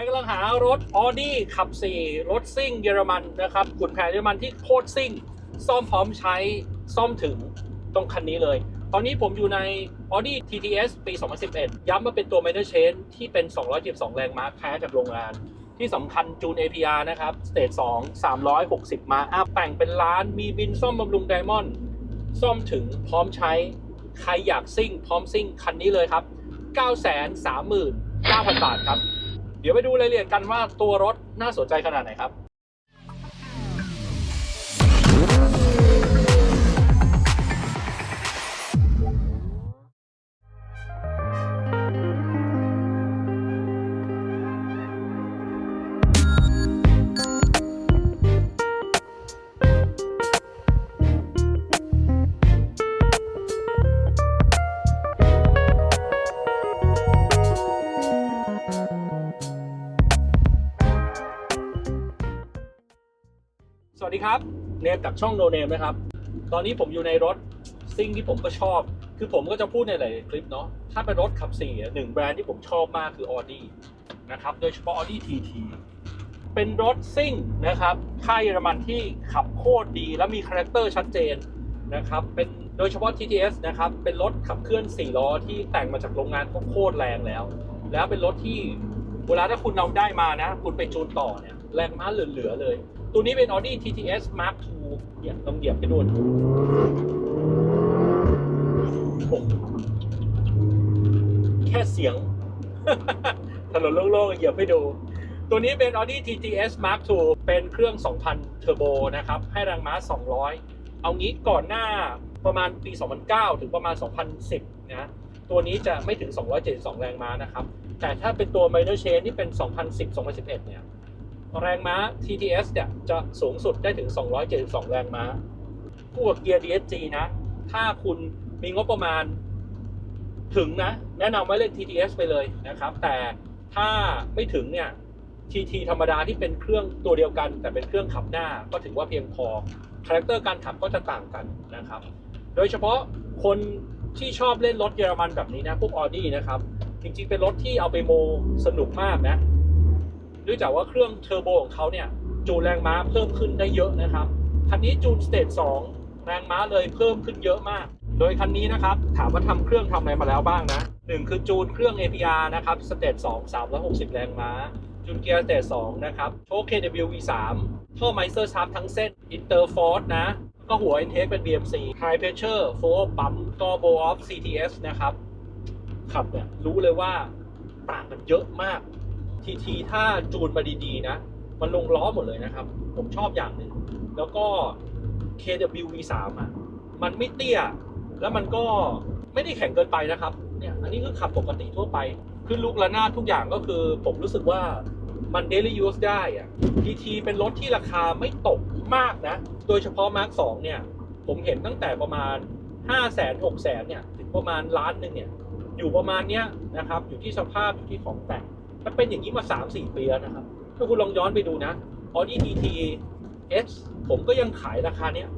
รกำลังหารถ Audi ขับ 4 รถซิ่งเยอรมันนะครับขุนแผนเยอรมันที่โคตรซิ่ง ซ่อมพร้อมใช้ซ่อมถึงตรงคันนี้เลย ตอนนี้ผมอยู่ใน Audi TTS ปี 2011 ย้ำว่าเป็นตัว Minor Chain ที่เป็น212แรงม้าแท้จากโรงงาน ที่สำคัญจูน APR นะครับ Stage 2 360ม้าอัพแต่งเป็นล้าน มีบินซ่อมบำรุงไดมอนด์ซ่อมถึงพร้อมใช้ ใครอยากซิ่ง พร้อมซิ่งคันนี้เลยครับ 939,000 บาทครับ เดี๋ยวไปดูรายละเอียดกันว่าตัวรถน่าสนใจขนาดไหนครับ ดีครับ เนมจากช่องโนเนมนะครับ ตอนนี้ผมอยู่ในรถซิ่งที่ผมก็ชอบ คือผมก็จะพูดในหลายคลิปเนาะ ถ้าเป็นรถขับสี่หนึ่งแบรนด์ที่ผมชอบมากคือ Audi นะครับ โดยเฉพาะ Audi TT เป็นรถซิ่งนะครับ ค่ายเยอรมันที่ขับโคตรดีและมีคาแรคเตอร์ชัดเจนนะครับ เป็นโดยเฉพาะ TTS นะครับ เป็นรถขับเคลื่อน4ล้อที่แต่งมาจากโรงงานก็โคตรแรงแล้ว แล้วเป็นรถที่เวลาถ้าคุณเอาได้มานะ คุณไปจูนต่อเนี่ยแรงม้าเหลือๆเลย ตัวนี้เป็น Audi TTS Mark II เนี่ยต้องเหยียบไปด้วยโอ้โหแค่เสียง ถนนโล่งๆเหยียบไปดู ตัวนี้เป็น Audi TTS Mark II เป็นเครื่อง 2,000 เทอร์โบนะครับ ให้แรงม้า 200 เอางี้ก่อนหน้าประมาณปี 2009 ถึงประมาณ 2010 นะ ตัวนี้จะไม่ถึง 272 แรงม้านะครับ แต่ถ้าเป็นตัว Minor Change ที่เป็น 2010-2011 เนี่ย แรงม้า TTS เนี่ยจะสูงสุดได้ถึง 272 แรงม้าคู่กับเกียร์ DSG นะ ถ้าคุณมีงบประมาณถึงนะ แนะนำไว้เล่น TTS ไปเลยนะครับ แต่ถ้าไม่ถึงเนี่ย TT ธรรมดาที่เป็นเครื่องตัวเดียวกัน แต่เป็นเครื่องขับหน้าก็ถือว่าเพียงพอ คาแรคเตอร์การขับก็จะต่างกันนะครับ โดยเฉพาะคนที่ชอบเล่นรถเยอรมันแบบนี้นะ พวก Audi นะครับ จริงๆ เป็นรถที่เอาไปโมสนุกมากนะ นื่องจากว่าเครื่องเทอร์โบของเขาเนี่ยจูนแรงม้าเพิ่มขึ้นได้เยอะนะครับ คันนี้จูนสเตจ2แรงม้าเลยเพิ่มขึ้นเยอะมาก โดยคันนี้นะครับถามว่าทำเครื่องทำอะไรมาแล้วบ้างนะหนึ่งคือจูนเครื่อง APR นะครับสเตจ2 360 แรงม้า จูนเกียร์สเตจ2นะครับโชค KW V3 ท่อไมเซอร์ชาร์ปทั้งเส้นอินเตอร์ฟอร์สนะก็หัว Intake เป็น BMC High Pressure Flow ปั๊มก็ Bow Off CTS นะครับขับเนี่ยรู้เลยว่าต่างกันเยอะมาก ทีทีถ้าจูนมาดีๆนะ มันลงล้อหมดเลยนะครับ ผมชอบอย่างหนึ่ง แล้วก็ KW V3 อะ มันไม่เตี้ย แล้วมันก็ไม่ได้แข็งเกินไปนะครับ เนี่ย อันนี้คือขับปกติทั่วไปขึ้นลูกระนาดทุกอย่างก็คือผมรู้สึกว่ามัน daily use ได้อะ TT เป็นรถที่ราคาไม่ตกมากนะ โดยเฉพาะ Mark 2เนี่ย ผมเห็นตั้งแต่ประมาณ 5 0 0 0 0 0 6 0 0 0 0 เนี่ย ถึงประมาณล้านหนึ่งเนี่ย อยู่ประมาณเนี้ยนะครับ อยู่ที่สภาพ อยู่ที่ของแต่ง มันเป็นอย่างนี้มา3-4ปีแล้วนะครับ ถ้าคุณลองย้อนไปดูนะ Audi TT S ผมก็ยังขายราคาเนี้ย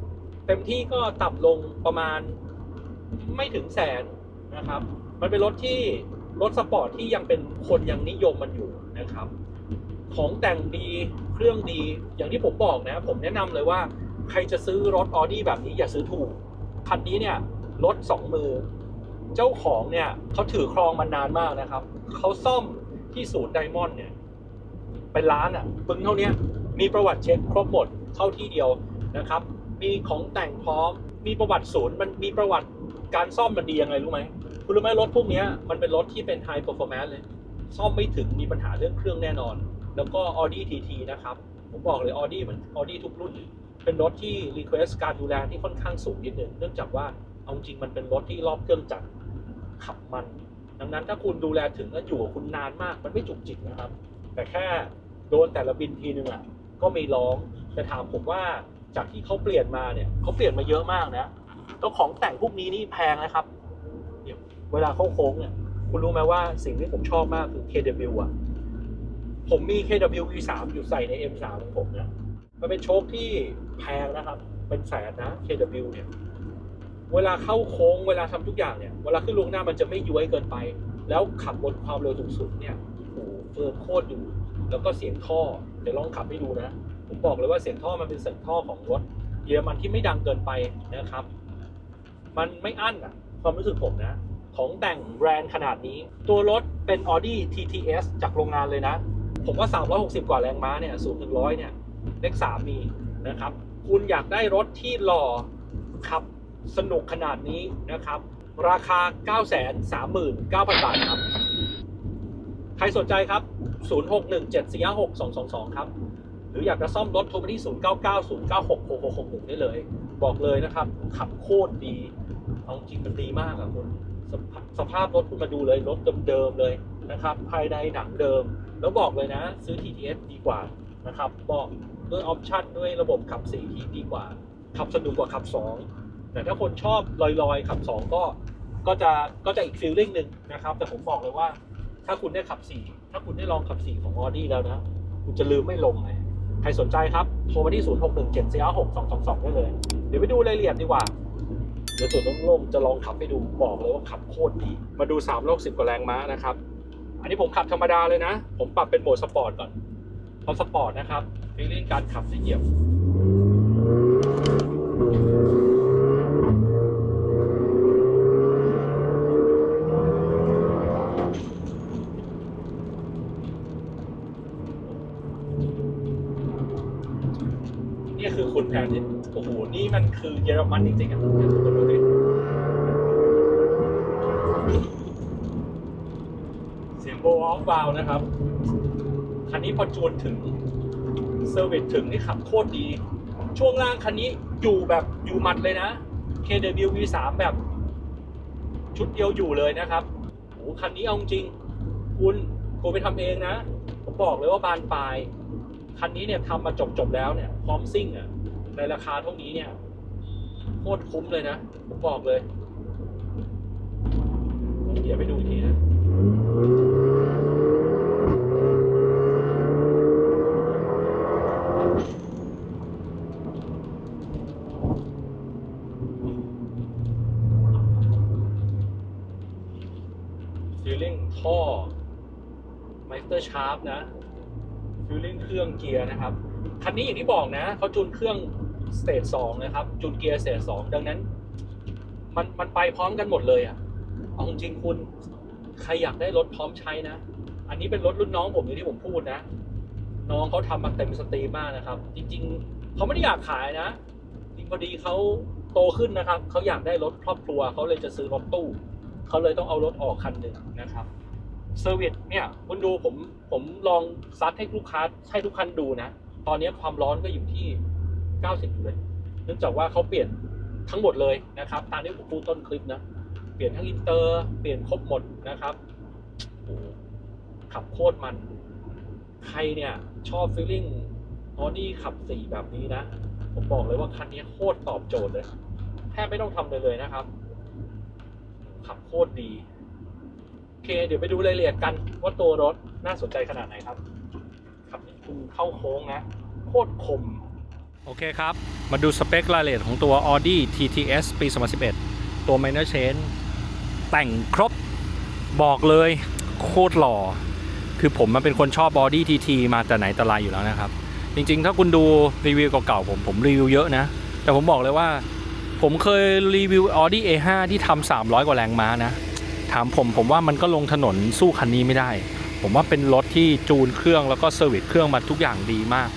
เต็มที่ก็ต่ำลงประมาณไม่ถึงแสนนะครับ มันเป็นรถที่รถสปอร์ตที่ยังเป็นคนยังนิยมมันอยู่นะครับ ของแต่งดีเครื่องดีอย่างที่ผมบอกนะ ผมแนะนำเลยว่าใครจะซื้อรถ Audi แบบนี้อย่าซื้อถูก คันนี้เนี่ยรถสองมือ เจ้าของเนี่ยเขาถือครองมานานมากนะครับ เขาซ่อม ที่ศูนย์ไดมอนด์เนี่ยเป็นล้านอะปึ้งเท่านี้มีประวัติเช็คครบหมดเข้าที่เดียวนะครับ มีของแต่งพร้อม มีประวัติศูนย์มันมีประวัติการซ่อมมันดียังไงรู้ไหมคุณรู้ไหมรถพวกนี้มันเป็นรถที่เป็น High Performance เลย ซ่อมไม่ถึงมีปัญหาเรื่องเครื่องแน่นอน แล้วก็ Audi TT นะครับ ผมบอกเลย Audi มัน Audi ทุกรุ่น เป็นรถที่ request การดูแลที่ค่อนข้างสูงนิดนึงเนื่องจากว่าเอาจริงมันเป็นรถที่รอบเครื่องจักรขับมัน ดังนั้นถ้าคุณดูแลถึงแล้วอยู่กับคุณนานมาก มันไม่จุกจิกนะครับ แต่แค่โดนแต่ละบินทีนึงอะก็มีร้องแต่ถามผมว่าจากที่เขาเปลี่ยนมาเนี่ยเขาเปลี่ยนมาเยอะมากนะแล้วของแต่งพวกนี้นี่แพงนะครับเดี๋ยวเวลาเข้าโค้งเนี่ยคุณรู้ไหมว่าสิ่งที่ผมชอบมากคือ KW อะผมมี KW V3 อยู่ใส่ใน M3 ของผมนะมันเป็นโชคที่แพงนะครับ เป็นแสนนะ KW เนี่ย เวลาเข้าโค้งเวลาทำทุกอย่างเนี่ยเวลาขึ้นลงหน้ามันจะไม่ย้วยเกินไป แล้วขับบนความเร็วสูงสุดเนี่ยโอ้โหเฟิร์มโคตรอยู่แล้วก็เสียงท่อเดี๋ยวลองขับให้ดูนะ ผมบอกเลยว่าเสียงท่อมันเป็นเสียงท่อของรถเยอรมันที่ไม่ดังเกินไปนะครับ มันไม่อั้นอะความรู้สึกผมนะ ของแต่งแบรนด์ขนาดนี้ ตัวรถเป็น Audi TTS จากโรงงานเลยนะ ผมว่า 360 กว่าแรงม้าเนี่ย0ถึง100เนี่ยเลข3มีนะครับ คุณอยากได้รถที่หล่อขับ สนุกขนาดนี้นะครับ ราคา 939,000 บาทครับ ใครสนใจครับ 0 6 1 7 4 6 2 2 2 ครับ หรืออยากจะซ่อมรถโทรไปที่ 0990966661 ได้เลย บอกเลยนะครับ ขับโคตรดี เอาจริงมันดีมากอะคุณสสภาพรถคุณมาดูเลย รถเดิมๆเลยนะครับ ภายในหนังเดิม แล้วบอกเลยนะ ซื้อ TTS ดีกว่านะครับบอกด้วยออปชันด้วยระบบขับ4ที่ดีกว่า ขับสนุกกว่าขับ 2 แต่ถ้าคนชอบลอยๆ ขับ 2 ก็ก็จะก็จะอีกฟีลลิ่งหนึ่งนะครับ แต่ผมบอกเลยว่า ถ้าคุณได้ขับ 4 ถ้าคุณได้ลองขับ 4 ของ Audi แล้วนะ คุณจะลืมไม่ลงเลยใครสนใจครับ โทรมาที่ 0 6 1 7 4 6 2 2 2 ได้เลย เดี๋ยวไปดูรายละเอียดดีกว่า เดี๋ยวส่วนโล่งๆจะลองขับให้ดูบอกเลยว่าขับโคตรดี มาดู 3 โลก 10 กว่าแรงม้านะครับ อันนี้ผมขับธรรมดาเลยนะ ผมปรับเป็นโหมดสปอร์ตก่อนพอสปอร์ตนะครับฟีลลิ่งการขับจะเหยียบ นี่คือคุณแผนที่โอ้โห นี่มัน คือเยอรมันจริงๆอะคุณดูดิเสียงโบว์ออฟวาวนะครับ คันนี้พอจูนถึงเซอร์วิสถึงนี่ขับโคตรดี ช่วงล่างคันนี้อยู่แบบอยู่หมัดเลยนะ KW V3 แบบชุดเดียวอยู่เลยนะครับโอ้คันนี้เอาจริง คุณกูไปทำเองนะ ผมบอกเลยว่าบานปลาย คันนี้เนี่ยทำมาจบจบๆแล้วเนี่ยพร้อมซิ่งอะในราคาเท่านี้เนี่ย โคตรคุ้มเลยนะผมบอกเลยเดี๋ยวไปดูอีกทีนะฟีลลิ่งท่อไมสเตอร์ชาร์ปนะฟิลลิ่งเครื่องเกียร์นะครับ คันนี้อย่างที่บอกนะเขาจูนเครื่อง เตจสองนะครับ จูนเกียร์สเตจสองดังนั้น มันมันไปพร้อมกันหมดเลยอะ่ะเอาจริงคุณใครอยากได้รถพร้อมใช้นะ อันนี้เป็นรถรุ่นน้องผมอย่างที่ผมพูดนะ น้องเขาทำมาเต็มสตรีมมากนะครับ จริง ๆเขาไม่ได้อยากขายนะจริงพอดีเขาโตขึ้นนะครับเขาอยากได้รถครอบครัวเขาเลยจะซื้อรถตู้เขาเลยต้องเอารถออกคันหนึ่งนะครับเซอร์วิสเนี่ยคุณดูผมผมลองซัดให้ลูกค้าให้ทุกคันดูนะ ตอนนี้ความร้อนก็อยู่ที่ 90อยู่เลย เนื่องจากว่าเขาเปลี่ยนทั้งหมดเลยนะครับ ตามที่ผมพูดต้นคลิปนะ เปลี่ยนทั้งอินเตอร์ เปลี่ยนครบหมดนะครับขับโคตรมัน ใครเนี่ยชอบฟีลลิ่งออดี้ขับสีแบบนี้นะ ผมบอกเลยว่าคันนี้โคตรตอบโจทย์เลย แทบไม่ต้องทำเลยเลยนะครับ ขับโคตรดี โอเค เดี๋ยวไปดูรายละเอียดกันว่าตัวรถน่าสนใจขนาดไหนครับครับคุณเข้าโค้งนะ โคตรคม โอเคครับ มาดูสเปครายละเอียดของตัว Audi TTS ปี 2011 ตัว Minor Change แต่งครบบอกเลยโคตรหล่อ คือผมมันเป็นคนชอบ Audi TT มาแต่ไหนแต่ไรอยู่แล้วนะครับ จริงๆ ถ้าคุณดูรีวิวเก่าๆผมผมรีวิวเยอะนะ แต่ผมบอกเลยว่า ผมเคยรีวิว Audi A5 ที่ทำ300 กว่าแรงม้านะ ถามผมผมว่ามันก็ลงถนนสู้คันนี้ไม่ได้ ผมว่าเป็นรถที่จูนเครื่องแล้วก็เซอร์วิสเครื่องมาทุกอย่างดีมาก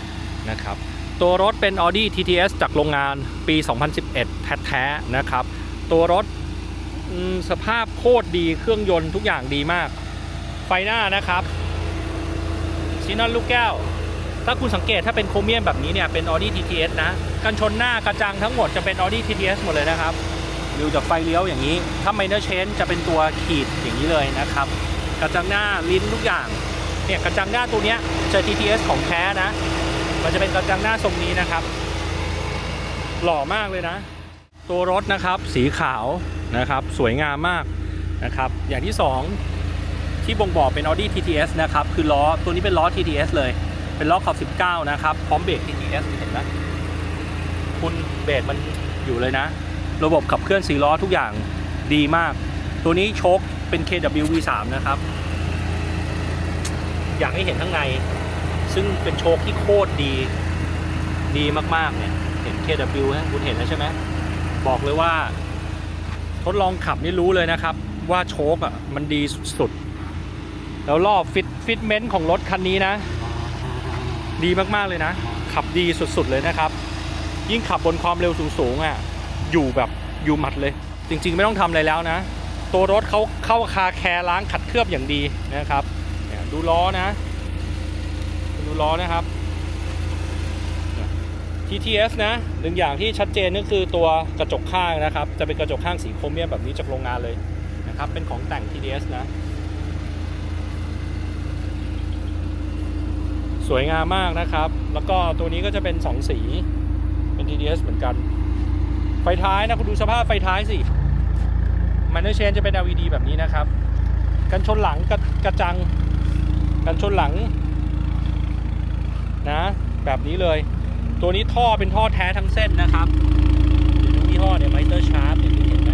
นะครับ ตัวรถเป็น Audi TTS จากโรงงานปี 2011 แท้ๆนะครับ ตัวรถสภาพโคตรดีเครื่องยนต์ทุกอย่างดีมาก ไฟหน้านะครับซีนอนลูกแก้ว ถ้าคุณสังเกตถ้าเป็นโครเมียมแบบนี้เนี่ย เป็น Audi TTS นะ กันชนหน้ากระจังทั้งหมดจะเป็น Audi TTS หมดเลยนะครับดูจากไฟเลี้ยวอย่างนี้ ถ้า minor change จะเป็นตัวขีดอย่างนี้เลยนะครับ กระจังหน้าลิ้นทุกอย่าง เนี่ยกระจังหน้าตัวเนี้ยจอ TTS ของแท้นะ มันจะเป็นกระจังหน้าทรงนี้นะครับ หล่อมากเลยนะ ตัวรถนะครับสีขาวนะครับ สวยงามมากนะครับ อย่างที่สองที่บ่งบอกเป็น Audi TTS นะครับ คือล้อตัวนี้เป็นล้อ TTS เลย เป็นล้อขอบ19 นะครับ พร้อมเบรก TTS เห็นไหมคุณเบรกมันอยู่เลยนะ ระบบขับเคลื่อน4ล้อทุกอย่างดีมาก ตัวนี้โชคเป็น KW V3 นะครับ อยากให้เห็นข้างใน ซึ่งเป็นโชคที่โคตรดี ดีมากๆเนี่ย เห็น KW ฮะคุณเห็นแล้วใช่ไหม บอกเลยว่า ทดลองขับนี่รู้เลยนะครับ ว่าโชคอะมันดีสุดๆ แล้วรอบฟิตฟิตเมนต์ของรถคันนี้นะ ดีมากๆเลยนะ ขับดีสุดๆเลยนะครับ ยิ่งขับบนความเร็วสูงๆอะ อยู่แบบอยู่หมัดเลย จริงๆ ไม่ต้องทำอะไรแล้วนะ ตัวรถเขาเข้าคาแคร์ล้างขัดเคลือบอย่างดีนะครับดูล้อนะ ล้อนะครับ TTS นะหนึ่งอย่างที่ชัดเจนก็คือตัวกระจกข้างนะครับ จะเป็นกระจกข้างสีโครเมียมแบบนี้จากโรงงานเลยนะครับ เป็นของแต่ง TTS นะ สวยงามมากนะครับ แล้วก็ตัวนี้ก็จะเป็น 2 สี เป็น TTS เหมือนกัน ไฟท้ายนะคุณดูสภาพไฟท้ายสิมันเชนจะเป็น LED แบบนี้นะครับ กันชนหลังกระกระจัง กันชนหลัง นะ แบบนี้เลย ตัวนี้ท่อเป็นท่อแท้ทั้งเส้นนะครับยี่ห้อเนี่ยไมเตอร์ชาร์ปเนี่ยเห็นไหม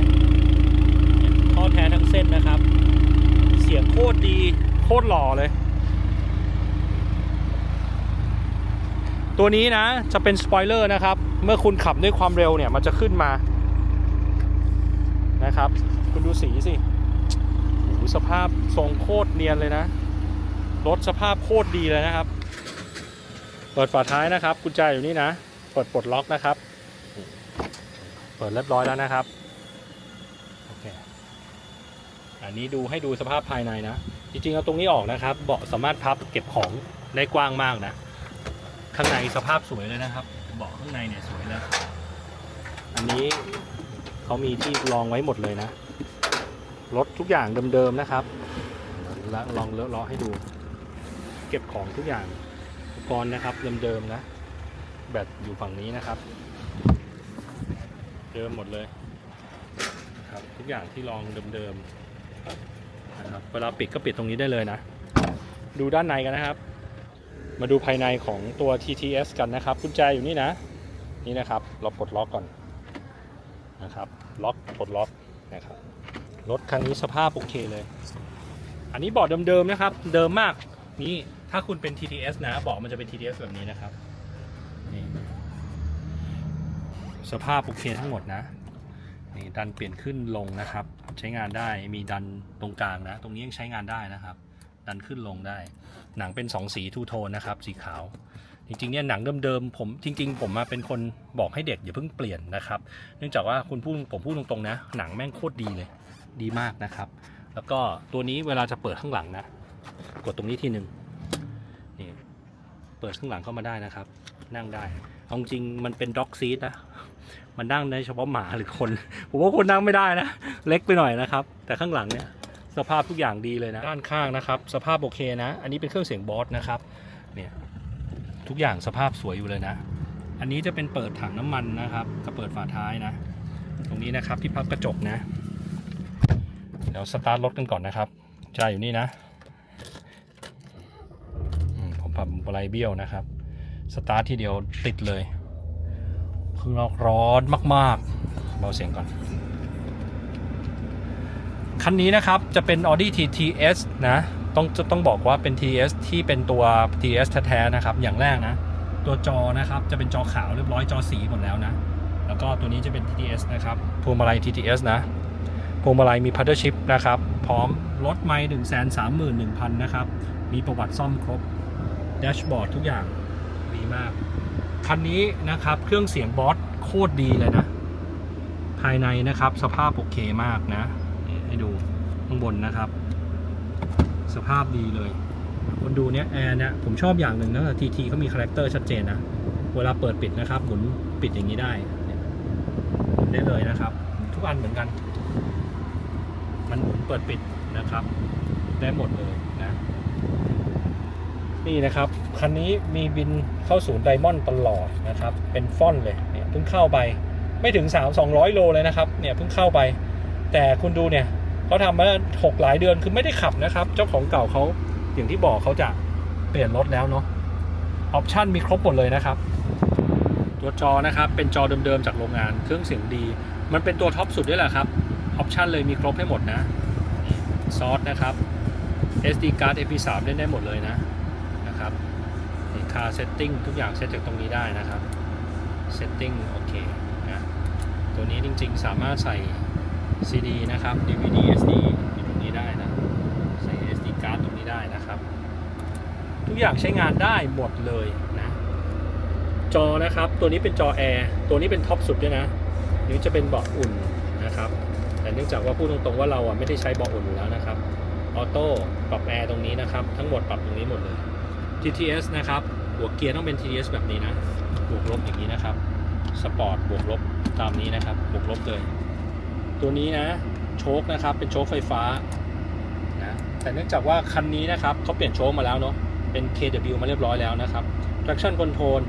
ท่อแท้ทั้งเส้นนะครับ เสียงโคตรดีโคตรหล่อเลย ตัวนี้นะจะเป็นสปอยเลอร์นะครับ เมื่อคุณขับด้วยความเร็วเนี่ย มันจะขึ้นมานะครับ คุณดูสีสิสภาพทรงโคตรเนียนเลยนะ รถสภาพโคตรดีเลยนะครับ เปิดฝาท้ายนะครับ กุญแจอยู่นี่นะ เปิดปลดล็อกนะครับ เปิดเรียบร้อยแล้วนะครับ โอเค อันนี้ดูให้ดูสภาพภายในนะ จริงๆเอาตรงนี้ออกนะครับ เบาะสามารถพับเก็บของได้กว้างมากนะ ข้างในสภาพสวยเลยนะครับ เบาะข้างในเนี่ยสวยเลย อันนี้เขามีที่รองไว้หมดเลยนะ รถทุกอย่างเดิมๆนะครับแล้วลองเลาะให้ดู เก็บของทุกอย่าง กรณ์นะครับเดิมๆนะ แบตอยู่ฝั่งนี้นะครับ เดิมหมดเลยครับทุกอย่างที่ลองเดิมๆนะครับเวลาปิดก็ปิดตรงนี้ได้เลยนะ ดูด้านในกันนะครับ มาดูภายในของตัว TTS กันนะครับกุญแจอยู่นี่นะ นี่นะครับเราปลดล็อกก่อนนะครับล็อกปลดล็อกนะครับรถคันนี้สภาพโอเคเลย อันนี้เบาะเดิมๆนะครับ เดิมมากนี่ ถ้าคุณเป็น TTS นะบาะมันจะเป็น TTS แบบนี้นะครับนี่สภาพโอเคทั้งหมดนะนี่ดันเปลี่ยนขึ้นลงนะครับ ใช้งานได้มีดันตรงกลางนะ ตรงนี้ยังใช้งานได้นะครับ ดันขึ้นลงได้ หนังเป็น 2 สีทูโทนนะครับ สีขาว จริงๆเนี่ยหนังเดิมๆผมจริง ๆ ผมมาเป็นคนบอกให้เด็กอย่าเพิ่งเปลี่ยนนะครับ เนื่องจากว่าคุณพูดผมพูดตรงๆนะ หนังแม่งโคตรดีเลย ดีมากนะครับ แล้วก็ตัวนี้เวลาจะเปิดข้างหลังนะ กดตรงนี้ทีหนึ่ง เปิดข้างหลังเข้ามาได้นะครับ นั่งได้เอาจริงมันเป็นด็อกซีทนะมันนั่งได้เฉพาะหมาหรือคน ผมว่าคนนั่งไม่ได้นะ เล็กไปหน่อยนะครับ แต่ข้างหลังเนี่ยสภาพทุกอย่างดีเลยนะด้านข้างนะครับ สภาพโอเคนะ อันนี้เป็นเครื่องเสียงบอสนะครับเนี่ยทุกอย่างสภาพสวยอยู่เลยนะ อันนี้จะเป็นเปิดถังน้ำมันนะครับกับเปิดฝาท้ายนะ ตรงนี้นะครับที่พับกระจกนะเดี๋ยวสตาร์ทรถกันก่อนนะครับใจอยู่นี่นะ ขับอะไรเบี้ยวนะครับ สตาร์ททีเดียวติดเลยข้างนอกร้อนมากๆเบาเสียงก่อน คันนี้นะครับจะเป็น Audi TTS นะต้องจะต้องบอกว่าเป็น t s ที่เป็นตัว t s แท้ๆนะครับ อย่างแรกนะ ตัวจอนะครับจะเป็นจอขาวเรียบร้อยจอสีหมดแล้วนะ แล้วก็ตัวนี้จะเป็น TTS นะครับพวงมาลัย TTS นะพวงมาลัยมี paddle shift นะครับ พร้อมรถไม่1 3 1 0 0 0นะครับ มีประวัติซ่อมครบ แดชบอร์ดทุกอย่างดีมาก คันนี้นะครับเครื่องเสียงบอสโคตรดีเลยนะ ภายในนะครับสภาพโอเคมากนะ ให้ดูข้างบนนะครับ สภาพดีเลย คนดูเนี้ยแอร์เนี่ยผมชอบอย่างหนึ่งนะทีทีเขามีคาแรคเตอร์ชัดเจนนะ เวลาเปิดปิดนะครับหมุนปิดอย่างนี้ได้หมุนได้เลยนะครับ ทุกอันเหมือนกัน มันหมุนเปิดปิดนะครับ ได้หมดเลย นี่นะครับ คันนี้มีบินเข้าศูนย์ไดมอนด์ตลอดนะครับ เป็นฟอนเลยเนี่ยเพิ่งเข้าไปไม่ถึง 3 200 โลเลยนะครับเนี่ยเพิ่งเข้าไป แต่คุณดูเนี่ยเขาทำมาหกหลายเดือนคือไม่ได้ขับนะครับ เจ้าของเก่าเขาอย่างที่บอกเขาจะเปลี่ยนรถแล้วเนาะออปชันมีครบหมดเลยนะครับ ตัวจอนะครับเป็นจอเดิมๆจากโรงงานเครื่องเสียงดี มันเป็นตัวท็อปสุดด้วยแหละครับออปชันเลยมีครบให้หมดนะซอสนะครับ SD card MP3 เล่นได้หมดเลยนะ คาเซตติ้งทุกอย่างเซตจากตรงนี้ได้นะครับเซตติ้งโอเคนะตัวนี้จริงๆสามารถใส่ CD นะครับ DVD SD อยู่ตรงนี้ได้นะ ใส่ SD card ตรงนี้ได้นะครับ ทุกอย่างใช้งานได้หมดเลยนะ จอนะครับ ตัวนี้เป็นจอแอร์ ตัวนี้เป็นท็อปสุดด้วยนะนี่จะเป็นเบาะอุ่นนะครับ แต่เนื่องจากว่าพูดตรงๆว่าเราอะไม่ได้ใช้เบาะอุ่นอยู่แล้วนะครับ ออโต้ปรับแอร์ตรงนี้นะครับ ทั้งหมดปรับตรงนี้หมดเลย TTS นะครับ หัวเกียร์ต้องเป็น TTS แบบนี้นะบวกลบอย่างนี้นะครับสปอร์ตบวกลบตามนี้นะครับบวกลบเลยตัวนี้นะโชคนะครับเป็นโชคไฟฟ้านะแต่เนื่องจากว่าคันนี้นะครับเขาเปลี่ยนโชคมาแล้วเนาะเป็น KW มาเรียบร้อยแล้วนะครับ traction control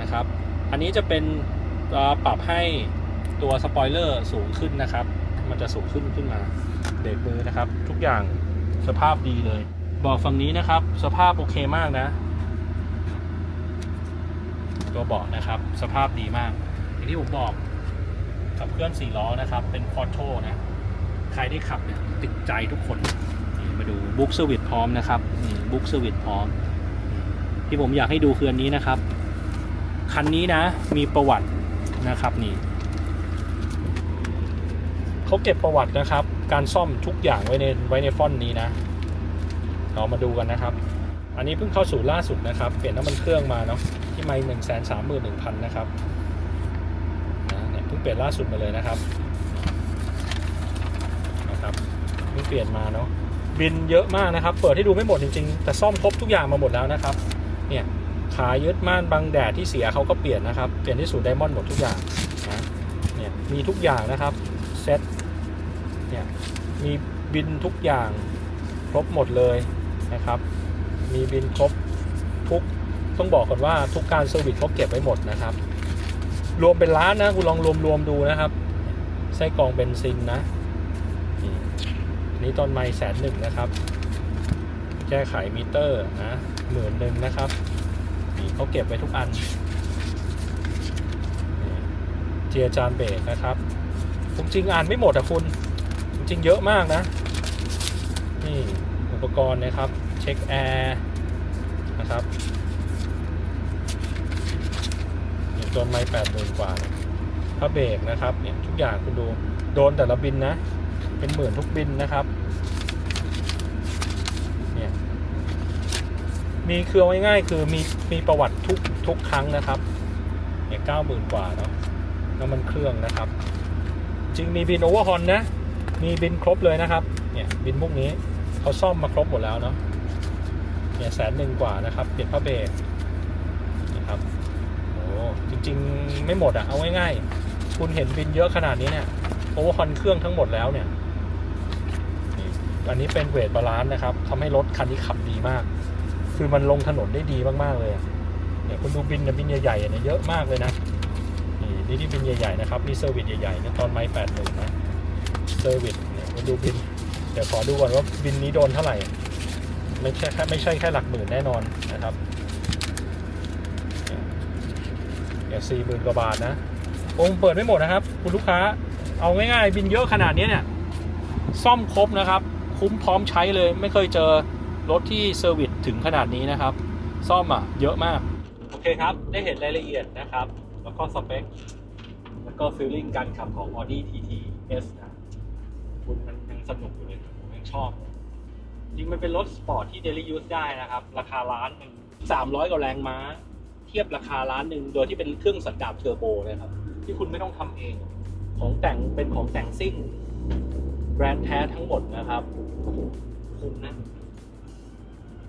นะครับอันนี้จะเป็นปรับให้ตัวสปอยเลอร์สูงขึ้นนะครับ มันจะสูงขึ้นขึ้นมาเบรกมือนะครับ ทุกอย่างสภาพดีเลย บอกฝั่งนี้นะครับ สภาพโอเคมากนะ ตัวเบาะนะครับ สภาพดีมาก อย่างที่ผมบอกขับเคลื่อน4ล้อนะครับ เป็นคอร์โชนะ ใครได้ขับเนี่ยติดใจทุกคนนี่มาดูบุ๊กเซอร์วิสพร้อมนะครับนี่บุ๊กเซอร์วิสพร้อม ที่ผมอยากให้ดูคืออันนี้นะครับ คันนี้นะ มีประวัตินะครับนี่เขาเก็บประวัตินะครับ การซ่อมทุกอย่างไว้ในไว้ในฟอนต์นี้นะ เรามาดูกันนะครับ อันนี้เพิ่งเข้าสู่ล่าสุดนะครับ เปลี่ยนน้ำมันเครื่องมาเนาะที่ไม่หนึ่งแสนสามหมื่นหนึ่งพันนะครับนะเนี่ยเพิ่งเปลี่ยนล่าสุดมาเลยนะครับนะครับเพิ่งเปลี่ยนมาเนาะบินเยอะมากนะครับ เปิดให้ดูไม่หมดจริงๆ แต่ซ่อมครบทุกอย่างมาหมดแล้วนะครับ เนี่ยขายึดม่านบังแดดที่เสียเขาก็เปลี่ยนนะครับ เปลี่ยนที่สูตรไดมอนด์หมดทุกอย่างนะเนี่ยมีทุกอย่างนะครับเซ็ตเนี่ยมีบินทุกอย่างครบหมดเลยนะครับ มีบินครบทุกต้องบอกก่อนว่าทุกการเซอร์วิสเขาเก็บไว้หมดนะครับ รวมเป็นล้านนะคุณลองรวมรวมดูนะครับไส้กรองเบนซินนะนี่ตอนไม่แสนหนึ่งนะครับ แก้ไขมิเตอร์นะหมื่นหนึ่งนะครับนี่เขาเก็บไว้ทุกอันเจียจานเบรกนะครับผมจริงอ่านไม่หมดอะคุณจริงเยอะมากนะ นี่อุปกรณ์นะครับ ช็คแอร์นะครับเนี่จนไม่แปดหมื่นกว่าเนี่ยผ้าเบรกนะครับเนี่ยทุกอย่างคุณดูโดนแต่ละบินนะ เป็นหมื่นทุกบินนะครับเนี่ยมีคือเอาง่ายๆคือมีมีประวัติทุกทุกครั้งนะครับเนี่ยเก้าหมื่นกว่าเนาะน้ำมันเครื่องนะครับ จริงมีบินโอเวอร์ฮอนนะ มีบินครบเลยนะครับ เนี่ยบินพวกนี้เขาซ่อมมาครบหมดแล้วเนาะ เนี่ยแสนหนึ่งกว่านะครับ เปลี่ยนผ้าเบรกนะครับโอ้จริงๆไม่หมดอะเอาง่ายๆ คุณเห็นบินเยอะขนาดนี้เนี่ยโอเวอร์ฮอนเครื่องทั้งหมดแล้วเนี่ยอันนี้เป็นเวทบาลานซ์นะครับทำให้รถคันนี้ขับดีมาก คือมันลงถนนได้ดีมากๆเลยเนี่ยคุณดูบินนะบินใหญ่ๆเนี่ยเยอะมากเลยนะนี่นี่ที่บินใหญ่ๆนะครับนี่เซอร์วิสใหญ่ๆนะตอนไม่แปดหนึ่งนะเซอร์วิสเนี่ยมาดูบินเดี๋ยวขอดูก่อนว่าบินนี้โดนเท่าไหร่ ไม่ใช่แค่ไม่ใช่แค่หลักหมื่นแน่นอนนะครับเนี่ยสี่หมื่นกว่าบาทนะองค์เปิดไม่หมดนะครับ คุณลูกค้าเอาง่ายๆ บินเยอะขนาดนี้เนี่ย ซ่อมครบนะครับ คุ้มพร้อมใช้เลยไม่เคยเจอรถที่เซอร์วิสถึงขนาดนี้นะครับ ซ่อมอะเยอะมาก โอเคครับ ได้เห็นรายละเอียดนะครับ แล้วก็สเปค แล้วก็ฟีลลิ่งการขับของ Audi TT S นะ คุณมันยังสนุกอยู่เลยผมยังชอบ ริงมันเป็นรถสปอร์ตที่ daily use ได้นะครับ ราคาล้านหนึ่งสามร้อยกว่าแรงม้า เทียบราคาล้านหนึ่งโดยที่เป็นเครื่องสันดาปเทอร์โบนะครับ ที่คุณไม่ต้องทำเอง ของแต่งเป็นของแต่งซิ่ง แบรนด์แท้ทั้งหมดนะครับคุ้มนะ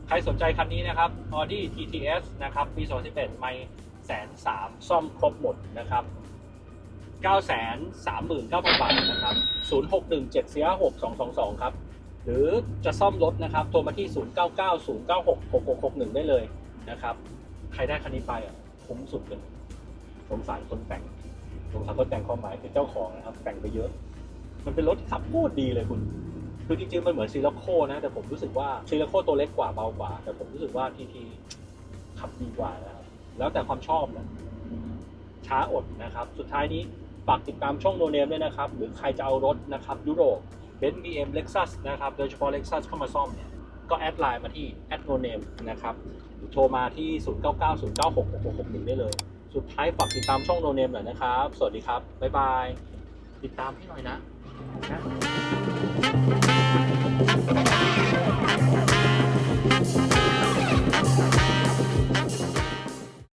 ใครสนใจคันนี้นะครับ Audi TTS นะครับ ปี 2011 ไม่แสนสามซ่อมครบหมดนะครับ9 3 9 0 0 0 บาทนะครับ 061 7 4 6 2 2 2ครับ หรือจะซ่อมรถนะครับโทรมาที่ 0 9 9 0 9 6 6 6 6 1 ได้เลยนะครับ ใครได้คันนี้ไปอะคุ้มสุดเลยสงสารคนแต่งสงสารคนแต่งความหมายคือเจ้าของนะครับ แต่งไปเยอะ มันเป็นรถที่ขับโคตรดีเลยคุณคือจริงๆมันเหมือนซีลโคนะ แต่ผมรู้สึกว่าซีลโคตัวเล็กกว่าเบากว่า แต่ผมรู้สึกว่าทีทีขับดีกว่านะครับแล้วแต่ความชอบนะช้าอดนะครับ สุดท้ายนี้ฝากติดตามช่องโนเนมด้วยนะครับ หรือใครจะเอารถนะครับยุโรป เบนซ์บีเอ็มเล็กซัสนะครับ โดยเฉพาะเล็กซัสเข้ามาซ่อมเนี่ย ก็แอดไลน์มาที่แอดโนเนมนะครับ โทรมาที่ 0990966661 ได้เลย สุดท้ายฝากติดตามช่องโนเนมหน่อยนะครับ สวัสดีครับ บ๊ายบาย ติดตามให้หน่อยนะนะ